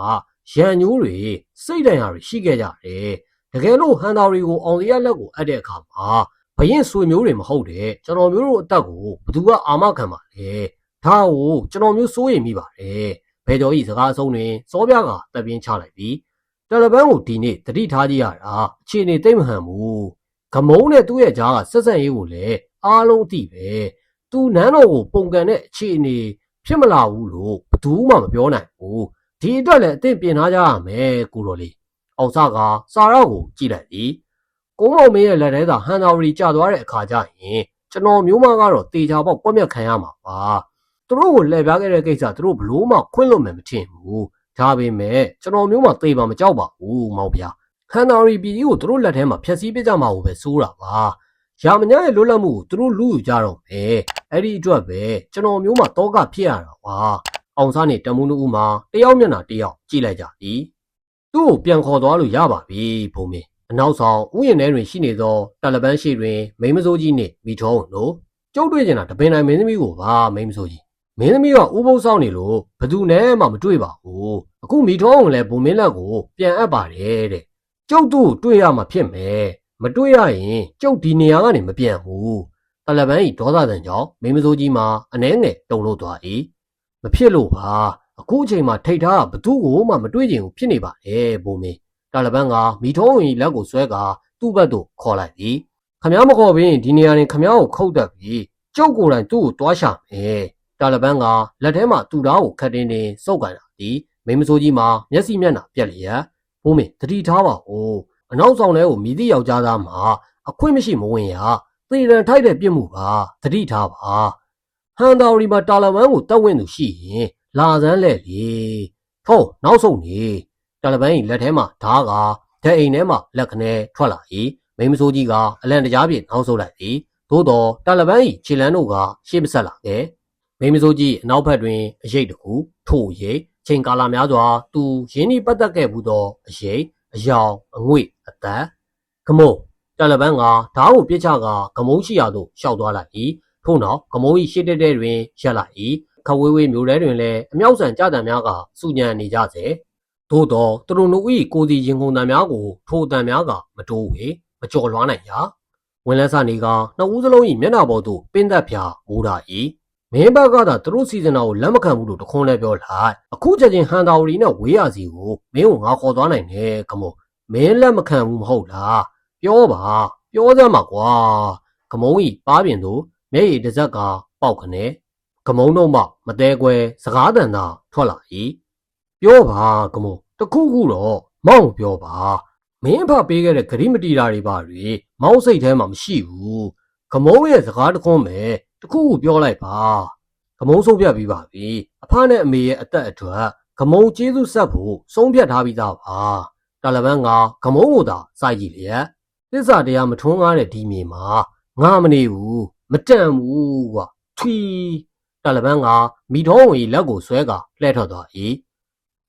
ရန်ညိုးတွေစိတ်တန်ရာတွေရှိခဲ့ကြတယ်တကယ်လို့ဟန်တာတွေကိုအောင်စရာလက်ကိုအပ်တဲ့အခါမှာဘရင်ဆွေမျိုးတွေမဟုတ်တဲ့ကျွန်တော်မျိုးတို့အသက်ကိုဘသူကအာမခံပါလဲ ဒါကိုကျွန်တော်မျိုးစိုးရိမ်မိပါတယ်ဘယ်တော်ဤစကားအဆုံးတွင်စောပြကတပ်ပြင်းချလိုက်ပြီးတယ်လီဖုန်းကိုဒီနေ့တတိထားကြည့်ရတာအခြေအနေသိမ့်မဟန်ဘူးဂမုံနဲ့သူ့ရဲ့ကြားကဆက်ဆက်ရေးကိုလည်းအားလုံးသိပဲသူနန်းတော်ကိုပုံကန်တဲ့အခြေအနေဖြစ်မလာဘူးလို့ဘသူမှမပြောနိုင်ဘူးဒီအတွက်လည်းအသင့်ပြင်ထားကြရမယ်ကိုတော်လေးအောင်စကစာရောက်ကိုကြည့်လိုက်သည်ကုန်းမောင်မင်းရဲ့လက်ထဲသာဟန်တာဝရီကျသွားတဲ့အခါကျရင်ကျွန်တော်မျိုးမကတော့တေချာပေါက်ကွက်မြက်ခံရမှာပါ သူတို့ကိုလှည့်ပြားခဲ့တဲ့ကိစ္စသူတို့ဘလို့မှခွင့်လွတ်မယ်မထင်ဘူးဒါပေမဲ့ကျွန်တော်မျိုးမသေပါမကြောက်ပါဘူးမောင်ဗျာဟန်တာရီပြည်ကိုသူတို့လက်ထဲမှာဖျက်ဆီးပစ်ကြမှာကိုပဲစိုးတာပါရာမညာရဲ့လွတ်လပ်မှုကိုသူတို့လူယူကြတော့မယ်အဲ့ဒီအတွက်ပဲကျွန်တော်မျိုးမှတောကဖြစ်ရတာပါအောင်စားနဲ့တမူးလူဦးမှာတယောက်မျက်နှာတယောက်ကြည့်လိုက်ကြသည်သူ့ကိုပြန်ခေါ်သွားလို့ရပါပြီဘုံမင်းအနောက်ဆောင်ဥယျာဉ်ထဲတွင်ရှိနေသောတာလဘန်ရှိတွင်မိန်းမစိုးကြီးနှင့်မိထုံးတို့ကျုပ်တွေ့ကျင်တာတပင်တိုင်းမင်းသမီးကိုပါမိန်းမစိုးကြီး မင်းသမီးကဥပုသ်ဆောင်နေလို့ဘယ်သူနဲ့မှမတွေ့ပါဘူးအခုမိထုံးကလည်းဘုံမင်းလက်ကိုပြန်အပ်ပါတယ်တဲ့ကျုပ်တို့တွေ့ရမှာဖြစ်မယ်မတွေ့ရရင်ကျုပ်ဒီနေရာကနေမပြန်ဘူးတာလဘန်ဤဒေါသတန်ကြောင့်မိန်းမစိုးကြီးမှာအနှဲငယ်တုန်လို့သွား၏မဖြစ်လို့ပါအခုအချိန်မှာထိတ်ထားကဘသူ့ကိုမှမတွေ့ချင်ဘူးဖြစ်နေပါတယ်ဘုံမင်းတာလဘန်ကမိထုံးဝင်လက်ကိုဆွဲကာသူ့ဘက်သို့ခေါ်လိုက်သည်ခမ ्या မခေါ်ဘင်းဒီနေရာတွင်ခမ ्या ကိုခုတ်တတ်ပြီးကျုပ်ကိုယ်တိုင်သူ့ကိုတွားရှာမယ် တာလဘန်ကလက်ထဲမှသူ့ဓာတ်ကိုခတ်တင်းတင်းစုပ်ကန်လာသည်မိန်းမစိုးကြီးမှာမျက်စိမျက်နှာပြက်လျက်ဘိုးမင်းတတိထားပါဦးအနောက်ဆောင်ထဲကိုမိသည့်ယောက်ျားသားမှာအခွင့်မရှိမဝင်ရသေရန်ထိုက်တဲ့ပြစ်မှုပါတတိထားပါဟန်တော်ရီမှာတာလဘန်ကိုတက်ဝင်သူရှိရင်လာစမ်းလဲလေထို့နောက်ဆုံးနေတာလဘန်၏လက်ထဲမှဓားကဓာတ်အိမ်ထဲမှလက်ခနဲထွက်လာ၏မိန်းမစိုးကြီးကအလံတကြားဖြင့်နောက်ဆုတ်လိုက်သည်သို့တော့တာလဘန်၏ခြေလမ်းတို့ကရှေ့မဆက်လာခဲ့ မိန်းမစိုးကြီးအနောက်ဘက်တွင်အရေးတကူထို့ရိပ်ချိန်ကာလများစွာသူရင်းနှီးပတ်သက်ခဲ့မှုသောအရေးအယောင်အငွေ့အသက်ခမုံတာလဘန်ကဓားကိုပြစ်ချကဂမုံရှိရာသို့ရှောက်သွားလိုက်၏ထို့နောက်ဂမုံ၏ရှေ့တက်တဲ့တွင်ရက်လိုက်၏ခဝေးဝေးမျိုးထဲတွင်လည်းအမြောက်ဆန်ကြတံများကစုညံနေကြစေသို့တော့သူတို့တို့၏ကိုစီရင်ကုန်တံများကိုထိုတံများကမတိုးဝေမကြော်လွှားနိုင်ရာဝင်လက်စနေကနှစ်ဦးစလုံး၏မျက်နှာပေါ်သို့ပင်းသက်ဖြာမိုးတာ၏ မင်းဘက်ကသာသူတို့စီစဉ်တာကိုလက်မခံဘူးလို့တခွန်းလဲပြောလိုက်အခုချက်ချင်းဟန်တာဝရီနဲ့ဝေးရစီကိုမင်းကိုငါခေါ်သွားနိုင်တယ်ကမို့မင်းလက်မခံဘူးမဟုတ်လားပြောပါပြောစမ်းပါကွာကမုံဤပါပြင်သို့မျက်ရည်တစ်စက်ကပေါက်ခနဲကမုံတော့မှမသေးခွဲစကားတန်သာထွက်လာ၏ပြောပါကမုံတခုခုတော့မောင်ပြောပါမင်းအဖပေးခဲ့တဲ့ဂရိမတီတာတွေပါတွေမောင်စိတ်ထဲမှာမရှိဘူးကမုံရဲ့စကားတခွန်းပဲ တခုခုပြောလိုက်ပါကမုံဆုံးဖြတ်ပြီးပါပြီအဖနဲ့အမေရဲ့အသက်အထွက်ကမုံကျေးဇူးဆက်ဖို့ဆုံးဖြတ်ထားပြီးသားပါတာလဘန်ကကမုံကိုသာစိုက်ကြည့်လျက်သစ္စာတရားမထွန်းကားတဲ့ဒီမြေမှာငါမနေဘူးမတန့်ဘူးကွာထွီတာလဘန်ကမိတော်ဝင်လက်ကိုဆွဲကာလှဲ့ထွက်သွား၏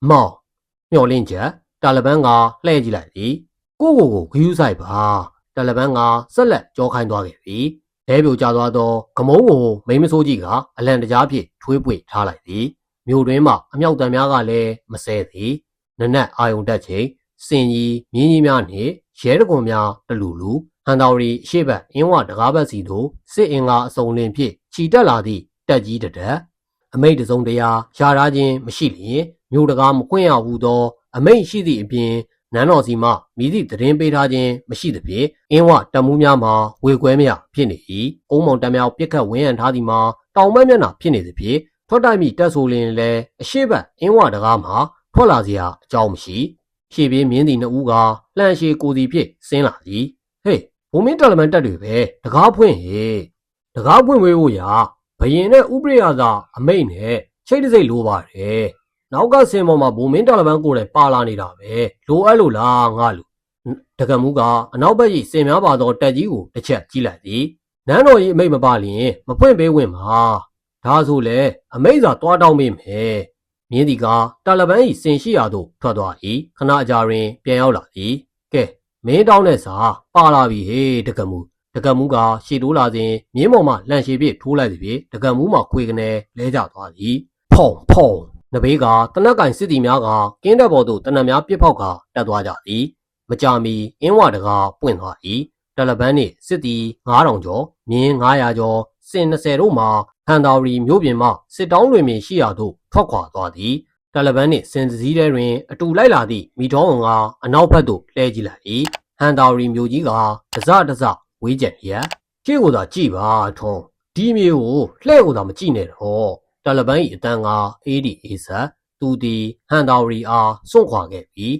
မောင်မျော်လင့်ချက်တာလဘန်ကလှည့်ကြည့်လိုက်သည်ကိုကိုကိုဂယူးဆိုင်ပါတာလဘန်ကဆက်လက်ကြောခိုင်းသွားခဲ့ပြီ လဲပြိုကျသွားသောဂမုံကိုမိန်းမဆိုးကြီးကအလံတကြားဖြင့်ထွေးပွေထားလိုက်သည်မြို့တွင်းမှအမြောက်တံများကလည်းမဆဲသည်နနက်အာယုံတက်ချိန်စင်ကြီးမြင်းကြီးများနှင့်ရဲတကွန်များတလူလူဟန်တော်ရီအရှိတ်အင်းဝတကားဘက်စီသို့စစ်အင်္ဂါအစုံလင်ဖြင့်ခြီတက်လာသည့်တက်ကြီးတတက်အမိတ်တစုံတရာရှားထားခြင်းမရှိလျင်မြို့တကားမခွင့်ရဘူးသော အမိတ်ရှိသည့်အပြင် နန်းတော်စီမှမိသည့်သတင်းပေးထားခြင်းမရှိသဖြင့်အင်းဝတမှုများမှာဝေခွဲမြဖြစ်နေ၏အုံမောင်တမြောင်ပြစ်ခတ်ဝင်းရံထားသည်မှာတောင်မက်မျက်နှာဖြစ်နေသဖြင့်ထွက်တိုက်မိတက်ဆိုလင်လည်းအရှိတ်အင်းဝတကားမှာထွက်လာစရာအကြောင်းမရှိရှေ့ပြေးမြင်းသည်နှစ်ဦးကလှန်ရှည်ကိုစီဖြင့်ဆင်းလာသည်ဟေးဘုံမင်းတယ်လမန်တက်တွေပဲတကားဖွင့်ဟေးတကားဖွင့်ဝေးဖို့ရာဘယင်နဲ့ဥပရိယသာအမိတ်နဲ့ချိတ်တစိတ်လိုပါတယ် နောက်ကဆင်ပေါ်မှာဘုံမင်းတယ်လမန်ကိုလည်းပါလာနေတာပဲလိုအပ်လို့လားငါလူတကမှုကအနောက်ဘက်ကြီးစင်များပါသောတက်ကြီးကိုတစ်ချက်ကြည့်လိုက်သည်နန်းတော်ကြီးအမိတ်မပါလျင်မဖွင့်ပေးဝင်ပါဒါဆိုလေအမိတ်သာတွားတောင်းမိမယ်မြင်းဒီကတာလဘန်၏စင်ရှိရာသို့ထွက်သွား၏ခဏအကြာတွင်ပြန်ရောက်လာသည်ကဲမင်းတောင်းတဲ့စာပါလာပြီဟေးတကမှုတကမှုကရှေ့တိုးလာစဉ်မြင်းပေါ်မှလန့်ရှည်ပြစ်ထိုးလိုက်သည်ဖြင့်တကမှုမှခွေကနေလဲကျသွားသည်ဖုံဖုံ နဘေးကတနက်ကင်စစ်တီများကကင်းတဲ့ဘော်သို့တနက်များပြစ်ဖောက်ကတက်သွားကြသည်မကြမီအင်းဝတကားပွင့်သွား၏တယ်လဘန်နှင့်စစ်တီ9000ကျော်မြင်း900ကျော်စင်20တို့မှဟန်တာရီမြို့ပြင်မှစစ်တောင်းလွင်ပင်ရှိရာသို့ထွက်ခွာသွားသည်တယ်လဘန်နှင့်စင်စည်းထဲတွင်အတူလိုက်လာသည့်မိတော်ဝန်ကအနောက်ဘက်သို့လှည့်ကြည့်လိုက်၏ဟန်တာရီမျိုးကြီးကတစတစဝေးကြံရက်ကြည့်ကိုသာကြည့်ပါထုံးဒီမျိုးကိုလှဲ့ကိုသာမကြည့်နဲ့တော့ တယ်လဘန်၏အတန်းကအေးဒီအေးဆက်သူသည်ဟန်တာရီအားစွန့်ခွာခဲ့ပြီး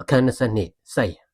အခန်း22ဆက်ရန်